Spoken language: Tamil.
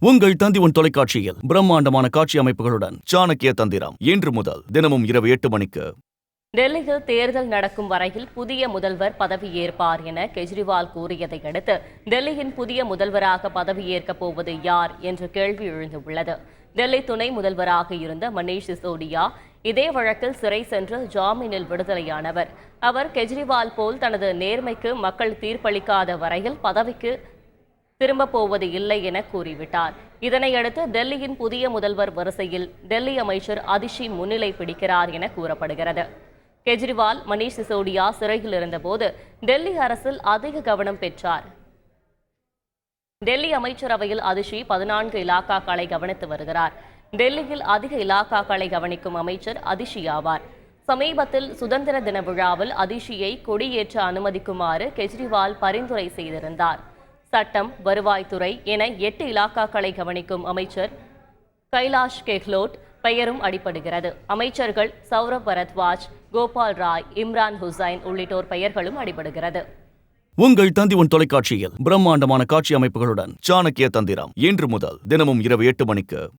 உங்கள் தந்தி உன் தொலைக்காட்சியில் பிரம்மாண்டமான காட்சி அமைப்புகளுடன் சாணக்கிய தந்திரம். இன்று முதல் தினமும் இரவு எட்டு மணிக்கு. டெல்லியில் தேர்தல் நடக்கும் வரையில் புதிய முதல்வர் பதவியேற்பார் என கெஜ்ரிவால் கூறியதை அடுத்து டெல்லியின் புதிய முதல்வராக பதவியேற்கப் போவது யார் என்ற கேள்வி எழுந்துள்ளது. டெல்லி துணை முதல்வராக இருந்த மணீஷ் சிசோடியா இதே வழக்கில் சிறை சென்று ஜாமீனில் விடுதலையானவர். அவர் கெஜ்ரிவால் போல் தனது நேர்மைக்கு மக்கள் தீர்ப்பளிக்காத வரையில் பதவிக்கு திரும்ப போவது இல்லை என கூறிவிட்டார். இதனையடுத்து டெல்லியின் புதிய முதல்வர் வரிசையில் டெல்லி அமைச்சர் அதிஷி முன்னிலை பிடிக்கிறார் என கூறப்படுகிறது. கெஜ்ரிவால் மணீஷ் சிசோடியா சிறையில் இருந்தபோது டெல்லி அரசில் அதிக கவனம் பெற்றார். டெல்லி அமைச்சரவையில் அதிஷி பதினான்கு இலாக்காக்களை கவனித்து வருகிறார். டெல்லியில் அதிக இலாக்காக்களை கவனிக்கும் அமைச்சர் அதிஷி ஆவார். சமீபத்தில் சுதந்திர தின விழாவில் அதிஷியை கொடியேற்ற அனுமதிக்குமாறு கெஜ்ரிவால் பரிந்துரை செய்திருந்தார். சட்டம் வருவாய்த்துறை என எட்டு இலாக்காக்களை கவனிக்கும் அமைச்சர் கைலாஷ் கெஹ்லோட் பெயரும் அடிபடுகிறது. அமைச்சர்கள் சௌரவ் பரத்வாஜ் கோபால் ராய் இம்ரான் ஹுசைன் உள்ளிட்டோர் பெயர்களும் அடிபடுகிறது. உங்கள் தந்திவன் தொலைக்காட்சியில் பிரம்மாண்டமான காட்சி அமைப்புகளுடன் சாணக்கிய தந்திரம் இன்று முதல் தினமும் இரவு எட்டு மணிக்கு